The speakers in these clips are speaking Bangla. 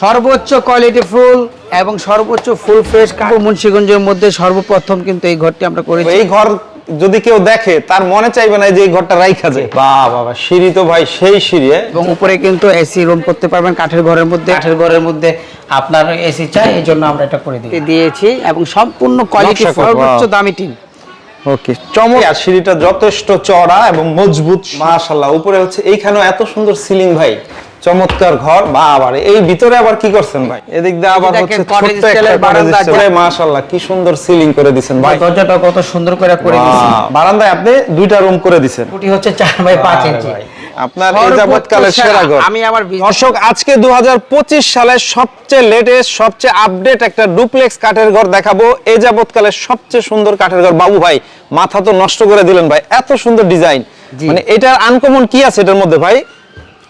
সর্বোচ্চ কোয়ালিটি ফুল এবং সর্বোচ্চ ফুল ফ্রেশ মুন্সিগঞ্জের মধ্যে সর্বপ্রথম কিন্তু এই ঘরটি আমরা করেছি। এই ঘর যদি কেউ দেখে তার মনে চাইবে না যে এই ঘরটা রাইখা যায়। বাহ বাবা সিঁড়ি তো ভাই সেই সিঁড়ি এবং উপরে কিন্তু এসি রুম করতে পারবেন কাঠের ঘরের মধ্যে। কাঠের ঘরের মধ্যে আপনার এসি চাই এই জন্য আমরা এটা করে দিই দিয়েছি এবং সম্পূর্ণ কোয়ালিটি সর্বোচ্চ দামি টিন। ওকে চমক আর সিঁড়িটা যথেষ্ট চড়া এবং মজবুত মাশাল্লাহ উপরে হচ্ছে এইখানেও এত সুন্দর সিলিং ভাই। চমৎকার ঘর। বা আবার এই ভিতরে আবার কি করছেন ভাই? এদিক দিয়ে আবার হচ্ছে ছোট্ট একটা বারান্দা। বারান্দা মাশাল্লাহ কি সুন্দর সিলিং করে দিছেন ভাই। দরজাটা কত সুন্দর করে করে বাহ, বারান্দায় আপনি দুইটা রুম করে দিছেন। ফুটি হচ্ছে চার বাই পাঁচ ইঞ্চি আপনার এই যাবৎকালের সেরা ঘর। আমি আমার দর্শক আজকে দু সালের সবচেয়ে লেটেস্ট সবচেয়ে আপডেট একটা ডুপ্লেক্স কাঠের ঘর দেখাবো। এই যাবৎকালের সবচেয়ে সুন্দর কাঠের ঘর। বাবু ভাই মাথা তো নষ্ট করে দিলেন ভাই এত সুন্দর ডিজাইন মানে এটার আনকমন কি আছে এটার মধ্যে ভাই?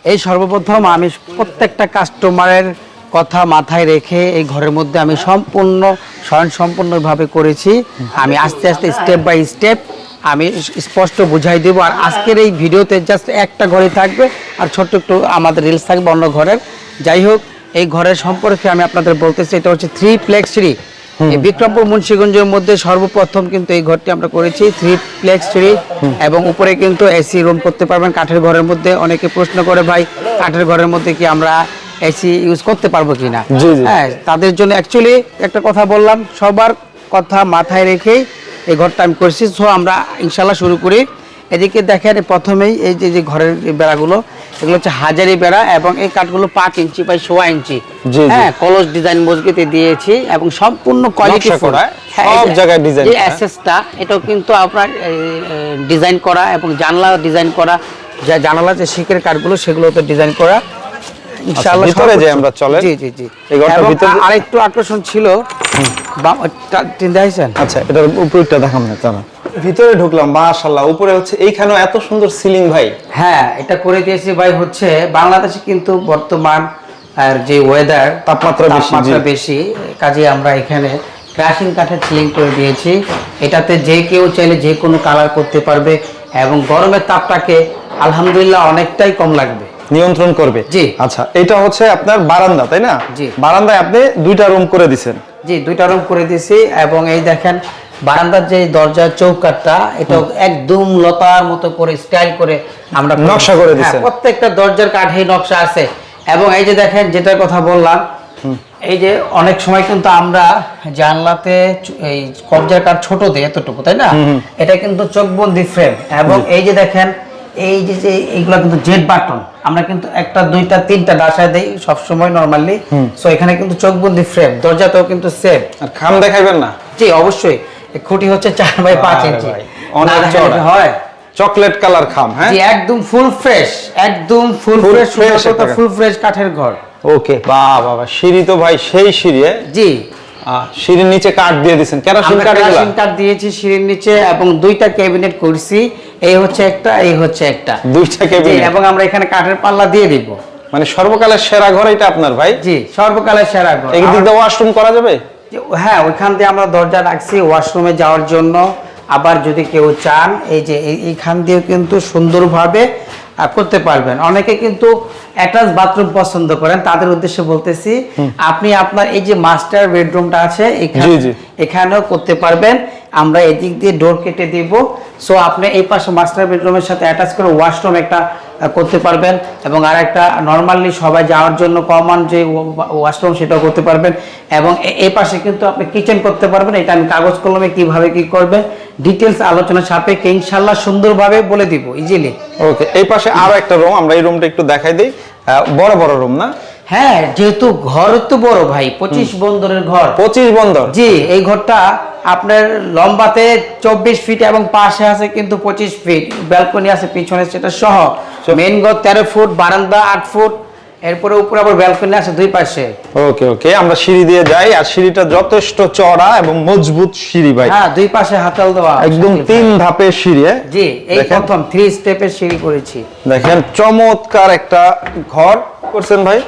এই সর্বপ্রথম আমি প্রত্যেকটা কাস্টমারের কথা মাথায় রেখে এই ঘরের মধ্যে আমি সম্পূর্ণ স্বয়ং সম্পূর্ণভাবে করেছি। আমি আস্তে আস্তে স্টেপ বাই স্টেপ আমি স্পষ্ট বুঝাই দেব। আর আজকের এই ভিডিওতে জাস্ট একটা ঘরে থাকবে আর ছোট্ট একটু আমাদের রিলস থাকবে অন্য ঘরের। যাই হোক, এই ঘরের সম্পর্কে আমি আপনাদের বলতেছি, এটা হচ্ছে থ্রি প্লেক্স থ্রি এই বিক্রমপুর মুন্সিগঞ্জের মধ্যে সর্বপ্রথম কিন্তু এই ঘরটি আমরা করেছি থ্রি প্লেক্স থ্রি এবং উপরে কিন্তু এসি রুম করতে পারবেন কাঠের ঘরের মধ্যে। অনেকে প্রশ্ন করে ভাই কাঠের ঘরের মধ্যে কি আমরা এসি ইউজ করতে পারব কিনা। হ্যাঁ তাদের জন্য অ্যাকচুয়ালি একটা কথা বললাম সবার কথা মাথায় রেখেই এই ঘরটা আমি করেছি। সো আমরা ইনশাল্লাহ শুরু করি। এদিকে দেখেন প্রথমেই এই যে যে ঘরের বেড়াগুলো এগুলো হচ্ছে হাজারি বেড়া এবং এই কাঠগুলো পাঁচ ইঞ্চি বাই সোয়া ইঞ্চি। হ্যাঁ কলস ডিজাইন দিয়েছি এবং সম্পূর্ণ কোয়ালিটি করা, সব জায়গায় design এই অ্যাসেসটা এটাও কিন্তু আপনার ডিজাইন করা এবং জানলা ডিজাইন করা। যা জানালা যে শিকের কাঠগুলো সেগুলো ডিজাইন করা। ইনশাআল্লাহ আচ্ছা, ভিতরে সর্বোচ্চ- আমরা চলেন। জি জি জি। এই ঘরটার ভিতরে আরেকটু আকর্ষণ ছিল টিন আচ্ছা এটার উপরটা দেখাম না। জানা ভিতরে ঢুকলাম মাশাল্লাহ উপরে হচ্ছে এইখানেও এত সুন্দর সিলিং ভাই। হ্যাঁ এটা করে দিয়েছি ভাই হচ্ছে বাংলাদেশে কিন্তু বর্তমান আর যে ওয়েদার তাপমাত্রা বেশি, তাপমাত্রা বেশি কাজে আমরা এখানে ক্রাশিং কাঠের সিলিং করে দিয়েছি। এটাতে যে কেউ চাইলে যে কোনো কালার করতে পারবে এবং গরমের তাপটাকে আলহামদুলিল্লাহ অনেকটাই কম লাগবে। নিয়ন্ত্রণ করবে। জি। আচ্ছা এটা হচ্ছে আপনার বারান্দা তাই না? জি। বারান্দায় আপনি দুইটা রুম করে দিছেন। জি দুইটা রুম করে দিয়েছি এবং এই দেখেন বারান্দার যে দরজার চৌকাটটা এটা একদম লতার মতো করে স্টাইল করে আমরা নকশা করে দিয়েছি। হ্যাঁ, প্রত্যেকটা দরজার কাঠে নকশা আছে। এবং এই যে দেখেন যেটার কথা বললাম এই যে অনেক সময় কিন্তু আমরা জানলাতে এই কবজার কাঠ ছোট দেয় এতটুকু তাই না? এটা কিন্তু চোখবন্দি ফ্রেম এবং এই যে দেখেন এই যে যে এইগুলা কিন্তু জেড বাটন আমরা কিন্তু একটা দুইটা তিনটা ডাসায় দেই সবসময় নর্মালি সো এখানে কিন্তু চোখবন্দি ফ্রেম দরজাতেও কিন্তু সেম আর খাম দেখাইবেন না? জি অবশ্যই। খুঁটি হচ্ছে চার বাই পাঁচ ইঞ্চি। অনেক হয় চকলেট কালার খাম হ্যাঁ? একদম ফুল ফ্রেশ একদম ফুল ফ্রেশ ফুল ফ্রেশ কাঠের ঘর। ওকে বাহ বাবা সিঁড়ি তো ভাই সেই সিঁড়ি জি। সিঁড়ির নিচে কাঠ দিয়ে দিছেন কেরাসিন কাঠ এগুলা? কাঠ দিয়েছি সিঁড়ির নিচে এবং দুইটা ক্যাবিনেট করছি এই হচ্ছে একটা এই হচ্ছে একটা। দুইটা জি, কেবিনেট এবং আমরা এখানে কাঠের পাল্লা দিয়ে দিব। মানে সর্বকালের সেরা ঘর এটা আপনার ভাই? জি সর্বকালের সেরা ঘর। এই দিক দিয়ে ওয়াশরুম করা যাবে? হ্যাঁ ওইখান দিয়ে আমরা দরজা রাখছি ওয়াশরুমে যাওয়ার জন্য। আবার যদি কেউ চান এই যে এইখান দিয়েও কিন্তু সুন্দরভাবে করতে পারবেন। অনেকে কিন্তু অ্যাটাচ বাথরুম পছন্দ করেন। তাদের উদ্দেশ্যে বলতেছি আপনি আপনার এই যে মাস্টার বেডরুমটা আছে এখানে। এখানেও করতে পারবেন। আমরা এদিক দিয়ে ডোর কেটে দিব। সো আপনি এই পাশে মাস্টার বেডরুমের সাথে অ্যাটাচ করে ওয়াশরুম একটা করতে পারবেন এবং আর একটা নর্মালি সবাই যাওয়ার জন্য কমন যে ওয়াশরুম সেটাও করতে পারবেন এবং এ- এই পাশে কিন্তু আপনি কিচেন করতে পারবেন। এটা আমি কাগজ কলমে কীভাবে কি করবেন ডিটেলস আলোচনা সাপেক্ষে ইনশাল্লাহ সুন্দরভাবে বলে দিব ইজিলি ওকে এই পাশে আরও একটা রুম আমরা এই রুমটা একটু দেখাই দিই। বড় বড় রুম না? হ্যাঁ যেহেতু ঘর তো বড় ভাই পঁচিশ বন্দরের ঘর। পঁচিশ বন্দর? জি এই ঘরটা আপনার লম্বাতে চব্বিশ ফিট এবং পাশে আছে কিন্তু পঁচিশ ফিট ব্যালকনি আছে পিছনে সেটা সহ। মেন ঘর তেরো ফুট বারান্দা আট ফুট এরপরে উপরে আবার ব্যালকনি আছে দুই পাশে। ওকে ওকে আমরা সিঁড়ি দিয়ে যাই আর সিঁড়িটা যথেষ্ট চড়া এবং মজবুত সিঁড়ি ভাই। হ্যাঁ দুই পাশে হাতাল দেওয়া একদম তিন। ধাপের সিঁড়ি। জি এই প্রথম থ্রি স্টেপের সিঁড়ি করেছি। দেখেন চমৎকার একটা ঘর করছেন ভাই।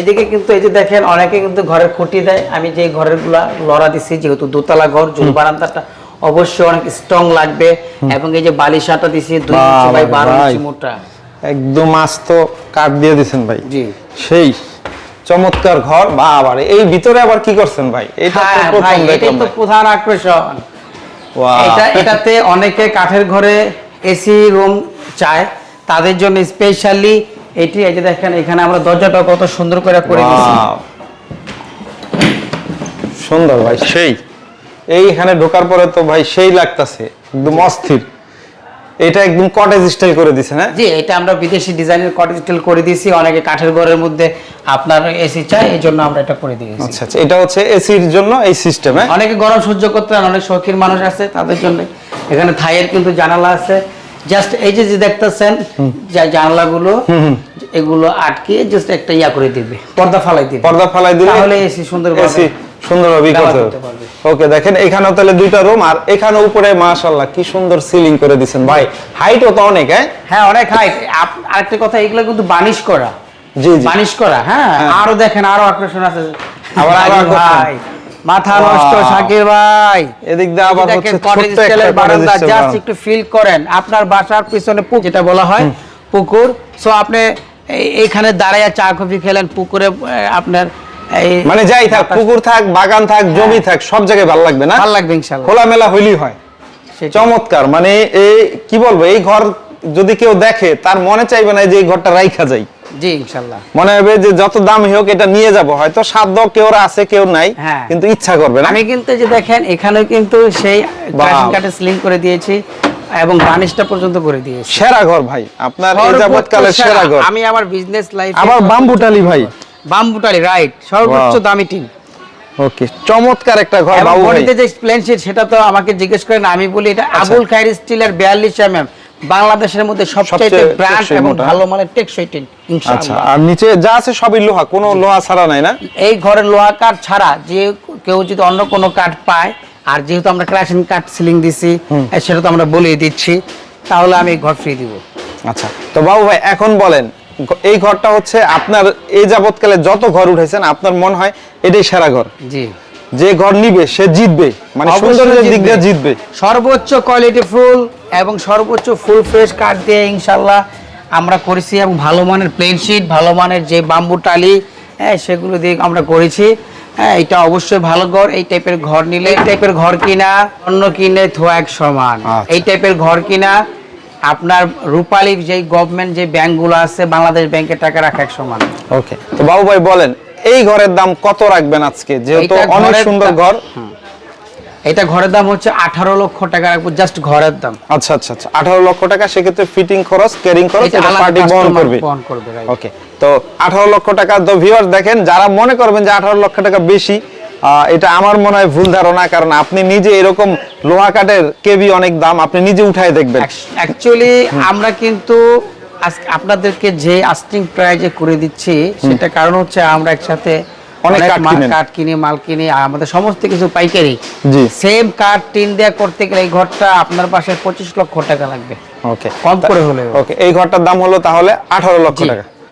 এদিকে কিন্তু এই যে দেখেন অনেকে কিন্তু ঘরের খুঁটি দেয়। আমি যে ঘরেরগুলা লড়া দিছি যেহেতু দোতলা ঘর যদি বারান্দাটা অবশ্যই অনেক স্ট্রং লাগবে। এবং এই যে বালিশাটা দিছি দুই ইঞ্চি বাই বারো ইঞ্চি মোটা। একদম আস্ত কাঠ দিয়ে দিছেন ভাই। জি। সেই চমৎকার ঘর বা আবার এই ভিতরে আবার কি করছেন ভাই? এটা তো হ্যাঁ। প্রধান আকর্ষণ। এটা এটাতে অনেকে কাঠের ঘরে এসি রুম চায়। তাদের জন্য স্পেশালি এটি এই যে দেখেন এখানে আমরা দরজাটা কত সুন্দর করে করে দিয়েছি সুন্দর ভাই সেই। এইখানে ঢোকার পরে তো ভাই সেই লাগতাছে একদম অস্থির। এটা একদম কটেজ স্টাইল করে দিছে না জি এটা আমরা বিদেশি ডিজাইনের কটেজ স্টিল করে দিয়েছি। অনেকে কাঠের ঘরের মধ্যে আপনার এসি চায় এই জন্য আমরা এটা করে দিয়েছি। আচ্ছা আচ্ছা এটা হচ্ছে এসির জন্য এই সিস্টেম হ্যাঁ? অনেকে গরম সহ্য করতে পারেন অনেক শৌখিন মানুষ আছে তাদের জন্য। এখানে থাইয়ের কিন্তু জানালা আছে। জাস্ট এই যে যে দেখতেছেন যে জানালাগুলো এগুলো আটকে জাস্ট একটা ইয়া করে দিবে পর্দা ফালাই দিবে। পর্দা ফালাই দিলে তাহলে এসি সুন্দর এসি সুন্দরভাবে ব্যবহার করতে পারবে। ওকে দেখেন এখানেও তাহলে দুইটা রুম আর এখানে উপরে মাশাআল্লাহ কি সুন্দর সিলিং করে দিছেন। ভাই হাইটও তো অনেক হ্যাঁ? হ্যাঁ অনেক হাইট আরেকটা কথা এগুলো কিন্তু বানিশ করা। জি জি। বানিশ করা হ্যাঁ? হ্যাঁ। আরও দেখেন আরও আকর্ষণ আছে। আবার আরও ভাই মাথা নষ্ট শাকির ভাই। এদিক দিয়ে আবার হচ্ছে একটা বারান্দা জাস্ট একটু ফিল করেন। আপনার বাসার পিছনে পুকুর যেটা বলা হয় পুকুর। সো আপনি এই- এইখানে দাঁড়াইয়া চা কফি খেলেন পুকুরে আপনার মানে যাই থাক পুকুর থাক বাগান থাক জমি থাক সব জায়গায় ভালো লাগবে না? ভালো লাগবে ইনশাল্লাহ। খোলামেলা হইলেই হয়। চমৎকার মানে এই কি বলব এই ঘর যদি কেউ দেখে তার মনে চাইবে না যে এই ঘরটা রাইখা যাই জি ইনশাল্লাহ। মনে হবে যে যত দাম হোক এটা নিয়ে যাব। হয়তো সাধ্য কেউ আছে কেউ নাই হ্যাঁ। কিন্তু ইচ্ছা করবে না। আমি কিন্তু যে দেখেন এখানে কিন্তু সেই কাটে স্লিং করে দিয়েছি এবং বার্নিশটা পর্যন্ত করে দিয়েছি। সেরা ঘর ভাই। আপনার এই যাবৎকালের সেরা। ঘর। আমি আমার বিজনেস লাইফ আবার বাম্বুটালি ভাই। বাম্বুটালি রাইট সর্বোচ্চ দামি টিন। ওকে চমৎকার একটা ঘর বাবু বডিতে যে প্লেন শিট সেটা তো আমাকে জিজ্ঞেস করেন আমি বলি এটা আচ্ছা। আবুল খাইর স্টিলের বিয়াল্লিশ এমএম। বাংলাদেশের মধ্যে সবচেয়ে ব্র্যান্ড এবং ভালো মানের টেকসই টিন আচ্ছা আর নিচে যা আছে সবই লোহা কোনো লোহা ছাড়া নাই না? এই ঘরের লোহা কাঠ ছাড়া যে কেউ যদি অন্য কোনো কাঠ পায় আর যেহেতু আমরা ক্রাশিং কাঠ সিলিং দিছি সেটা তো আমরা বলেই দিচ্ছি তাহলে আমি ঘর ফ্রি দিব। আচ্ছা তো বাবু ভাই এখন বলেন এই ঘরটা হচ্ছে আপনার এই যাবৎকালে যত ঘর উঠেছেন আপনার মনে হয় এটাই সেরা ঘর। জি। যে ঘর নিবে সে জিতবে। মানে সৌন্দর্যের দিক দিয়ে জিতবে। জিতবে সর্বোচ্চ কোয়ালিটি ফুল এবং সর্বোচ্চ ফুল ফ্রেশ কাঠ দিয়ে ইনশাল্লাহ আমরা করেছি এবং ভালো মানের প্লেন শিট ভালো মানের যে বাম্বু টালি হ্যাঁ সেগুলো দিয়ে আমরা করেছি। হ্যাঁ এটা অবশ্যই ভালো ঘর। এই টাইপের ঘর নিলে এই টাইপের ঘর কিনা অন্য কিনে থোয়া এক সমান। আচ্ছা। এই টাইপের ঘর কিনা আপনার রূপালী যে গভর্নমেন্ট যে ব্যাংকগুলো আছে বাংলাদেশ ব্যাংকের টাকা রাখা এক সমান। ওকে তো বাবু ভাই বলেন এই ঘরের দাম কত রাখবেন আজকে? যেহেতু অনেক সুন্দর ঘর। এটা ঘরের দাম হচ্ছে আঠারো লক্ষ টাকা রাখব জাস্ট ঘরের দাম। আচ্ছা আচ্ছা আচ্ছা। আঠারো লক্ষ টাকা সেক্ষেত্রে ফিটিং খরচ ক্যারিং খরচ এটা পার্টি বহন করবে। বহন করবে. ওকে তো আঠারো লক্ষ টাকা তো ভিউয়ার্স দেখেন যারা মনে করবেন যে আঠারো লক্ষ টাকা বেশি এটা আমার মনে হয় ভুল ধারণা কারণ আপনি নিজে এরকম লোহা কাঠের কেবি অনেক দাম আপনি নিজে উঠায় দেখবেন। অ্যাকচুয়ালি আমরা কিন্তু আপনাদেরকে যে আস্টিং প্রাইজে করে দিচ্ছি সেটা কারণ হচ্ছে আমরা একসাথে অনেক অনেক কাঠ মাল- কাঠ কিনে মাল কিনে আমাদের সমস্ত কিছু পাইকারি। সেম কাঠ টিন দেয়া করতে গেলে এই ঘরটা আপনার পাশে পঁচিশ লক্ষ টাকা লাগবে। ওকে কম করে ওকে এই ঘরটার দাম হলো তাহলে আঠারো লক্ষ টাকা।